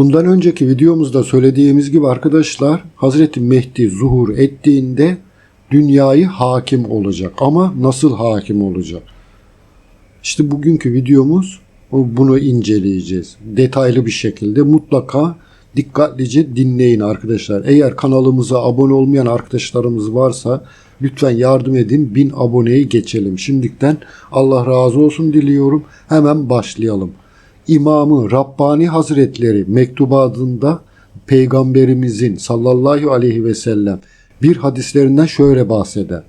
Bundan önceki videomuzda söylediğimiz gibi arkadaşlar Hazreti Mehdi zuhur ettiğinde dünyayı hakim olacak. Ama nasıl hakim olacak? İşte bugünkü videomuz bunu inceleyeceğiz. Detaylı bir şekilde mutlaka dikkatlice dinleyin arkadaşlar. Eğer kanalımıza abone olmayan arkadaşlarımız varsa lütfen yardım edin. 1000 aboneyi geçelim. Şimdiden Allah razı olsun diliyorum. Hemen başlayalım. İmamı Rabbani Hazretleri mektubadında Peygamberimizin sallallahu aleyhi ve sellem bir hadislerinden şöyle bahseder.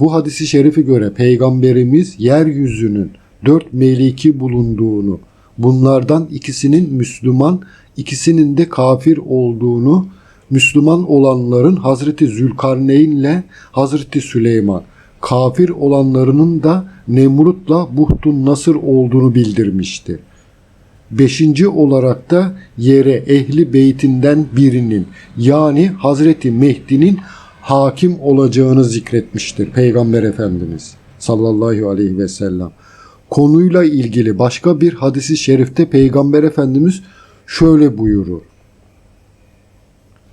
Bu hadisi şerifi göre Peygamberimiz yeryüzünün dört meliki bulunduğunu, bunlardan ikisinin Müslüman, ikisinin de kafir olduğunu, Müslüman olanların Hazreti Zülkarneyn ile Hazreti Süleyman, kafir olanlarının da Nemrut'la Buhtun Nasır olduğunu bildirmiştir. Beşinci olarak da yere ehli beytinden birinin yani Hazreti Mehdi'nin hakim olacağını zikretmiştir Peygamber Efendimiz sallallahu aleyhi ve sellem. Konuyla ilgili başka bir hadisi şerifte Peygamber Efendimiz şöyle buyurur.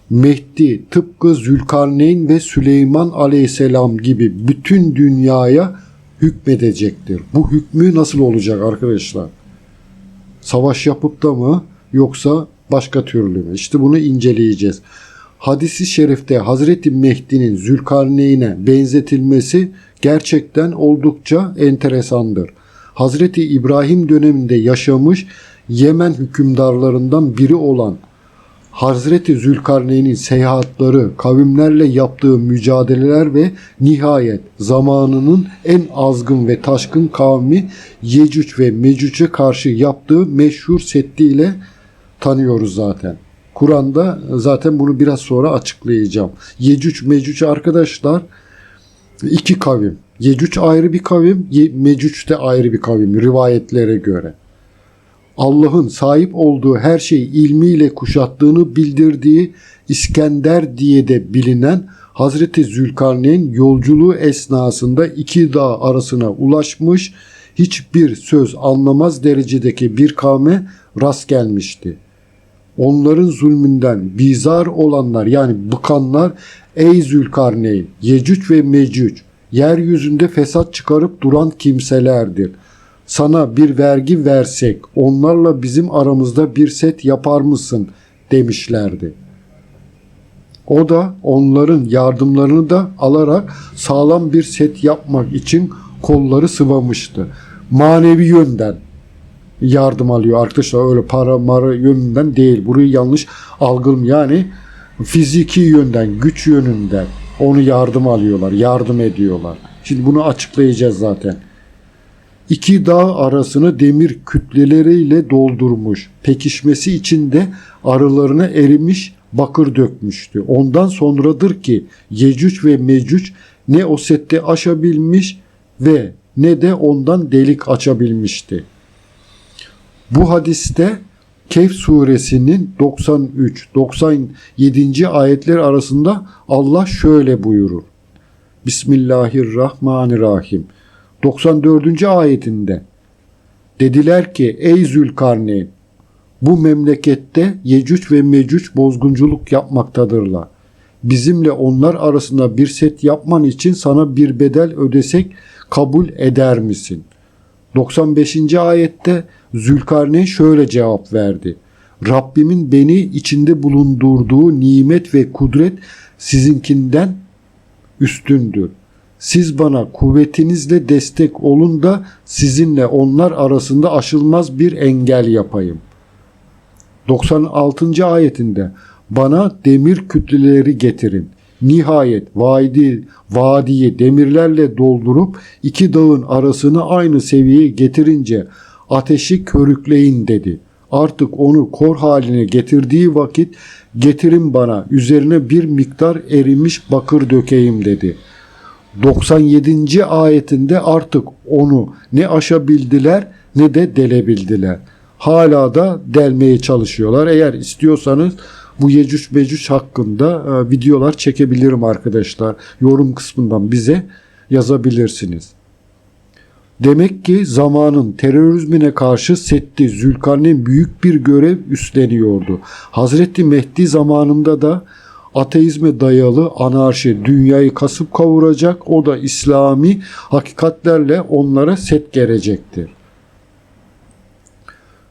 Mehdi tıpkı Zülkarneyn ve Süleyman aleyhisselam gibi bütün dünyaya hükmedecektir. Bu hükmü nasıl olacak arkadaşlar? Savaş yapıp da mı yoksa başka türlü mü? İşte bunu inceleyeceğiz. Hadisi şerifte Hazreti Mehdi'nin Zülkarneyn'e benzetilmesi gerçekten oldukça enteresandır. Hazreti İbrahim döneminde yaşamış Yemen hükümdarlarından biri olan Hazreti Zülkarneyn'in seyahatleri, kavimlerle yaptığı mücadeleler ve nihayet zamanının en azgın ve taşkın kavmi Yecüc ve Mecüc'e karşı yaptığı meşhur settiyle tanıyoruz zaten. Kur'an'da zaten bunu biraz sonra açıklayacağım. Yecüc Mecüc arkadaşlar iki kavim. Yecüc ayrı bir kavim, Mecüc de ayrı bir kavim rivayetlere göre. Allah'ın sahip olduğu her şeyi ilmiyle kuşattığını bildirdiği İskender diye de bilinen Hazreti Zülkarneyn yolculuğu esnasında iki dağ arasına ulaşmış, hiçbir söz anlamaz derecedeki bir kavme rast gelmişti. Onların zulmünden bizar olanlar yani bıkanlar ey Zülkarneyn, Yecüc ve Mecüc yeryüzünde fesat çıkarıp duran kimselerdir sana bir vergi versek onlarla bizim aramızda bir set yapar mısın demişlerdi. O da onların yardımlarını da alarak sağlam bir set yapmak için kolları sıvamıştı. Manevi yönden yardım alıyor arkadaşlar öyle para mara yönünden değil. Burayı yanlış algılım yani fiziki yönden güç yönünden onu yardım alıyorlar yardım ediyorlar. Şimdi bunu açıklayacağız zaten. İki dağ arasını demir kütleleriyle doldurmuş. Pekişmesi için de arılarına erimiş bakır dökmüştü. Ondan sonradır ki Yecüc ve Mecüc ne o sette aşabilmiş ve ne de ondan delik açabilmişti. Bu hadiste Kehf suresinin 93-97. ayetler arasında Allah şöyle buyurur. Bismillahirrahmanirrahim. 94. ayetinde dediler ki ey Zülkarneyn bu memlekette Yecüc ve Mecüc bozgunculuk yapmaktadırlar. Bizimle onlar arasında bir set yapman için sana bir bedel ödesek kabul eder misin? 95. ayette Zülkarneyn şöyle cevap verdi. Rabbimin beni içinde bulundurduğu nimet ve kudret sizinkinden üstündür. Siz bana kuvvetinizle destek olun da sizinle onlar arasında aşılmaz bir engel yapayım. 96. ayetinde bana demir kütleleri getirin. Nihayet vadi, vadiyi demirlerle doldurup iki dağın arasını aynı seviyeye getirince ateşi körükleyin dedi. Artık onu kor haline getirdiği vakit getirin bana üzerine bir miktar erimiş bakır dökeyim dedi.'' 97. ayetinde artık onu ne aşabildiler ne de delebildiler. Hala da delmeye çalışıyorlar. Eğer istiyorsanız bu Yecüc Mecüc hakkında e, videolar çekebilirim arkadaşlar. Yorum kısmından bize yazabilirsiniz. Demek ki zamanın terörizmine karşı Setti Zülkarneyn büyük bir görev üstleniyordu. Hazreti Mehdi zamanında da ateizme dayalı anarşi dünyayı kasıp kavuracak. O da İslami hakikatlerle onlara set gelecektir.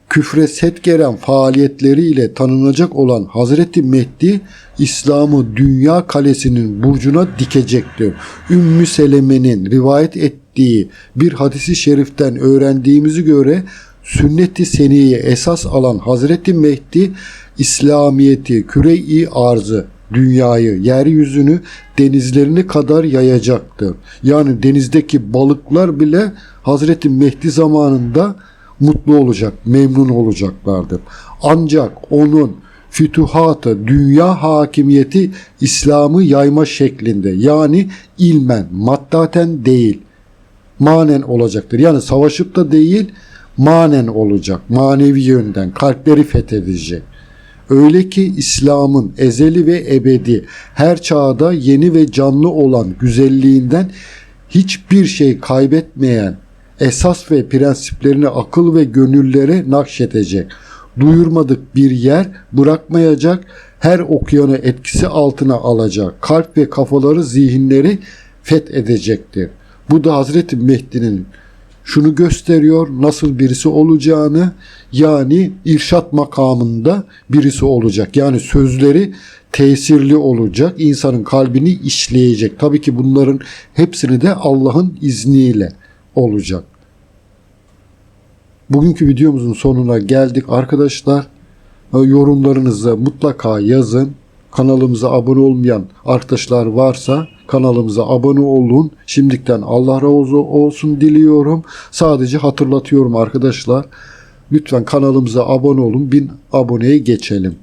Küfre set gelen faaliyetleriyle tanınacak olan Hazreti Mehdi İslam'ı dünya kalesinin burcuna dikecektir. Ümmü Seleme'nin rivayet ettiği bir hadisi şeriften öğrendiğimizi göre sünnet-i seniye esas alan Hazreti Mehdi İslamiyeti küre-i arzı dünyayı, yeryüzünü denizlerini kadar yayacaktır. Yani denizdeki balıklar bile Hazreti Mehdi zamanında mutlu olacak, memnun olacaklardır. Ancak onun fütuhatı, dünya hakimiyeti İslam'ı yayma şeklinde yani ilmen, maddaten değil, manen olacaktır. Yani savaşıp da değil, manen olacak, manevi yönden kalpleri fethedecek. Öyle ki İslam'ın ezeli ve ebedi her çağda yeni ve canlı olan güzelliğinden hiçbir şey kaybetmeyen esas ve prensiplerini akıl ve gönüllere nakşedecek. Duyurmadık bir yer bırakmayacak, her okuyanı etkisi altına alacak. Kalp ve kafaları, zihinleri fethedecektir. Bu da Hazreti Mehdi'nin şunu gösteriyor nasıl birisi olacağını yani irşat makamında birisi olacak. Yani sözleri tesirli olacak, insanın kalbini işleyecek. Tabii ki bunların hepsini de Allah'ın izniyle olacak. Bugünkü videomuzun sonuna geldik arkadaşlar. Yorumlarınızı mutlaka yazın. Kanalımıza abone olmayan arkadaşlar varsa kanalımıza abone olun. Şimdiden Allah razı olsun diliyorum. Sadece hatırlatıyorum arkadaşlar. Lütfen kanalımıza abone olun. Bin aboneye geçelim.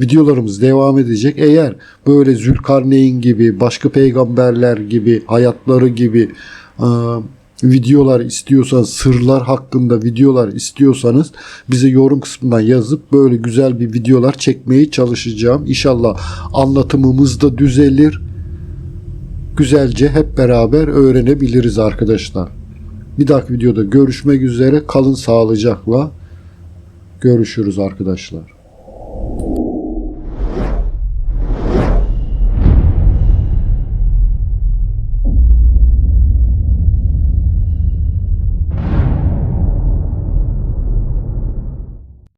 Videolarımız devam edecek. Eğer böyle Zülkarneyn gibi, başka peygamberler gibi, hayatları gibi videolar istiyorsanız, sırlar hakkında videolar istiyorsanız bize yorum kısmından yazıp böyle güzel bir videolar çekmeye çalışacağım. İnşallah anlatımımız da düzelir. Güzelce hep beraber öğrenebiliriz arkadaşlar. Bir dahaki videoda görüşmek üzere. Kalın sağlıcakla. Görüşürüz arkadaşlar.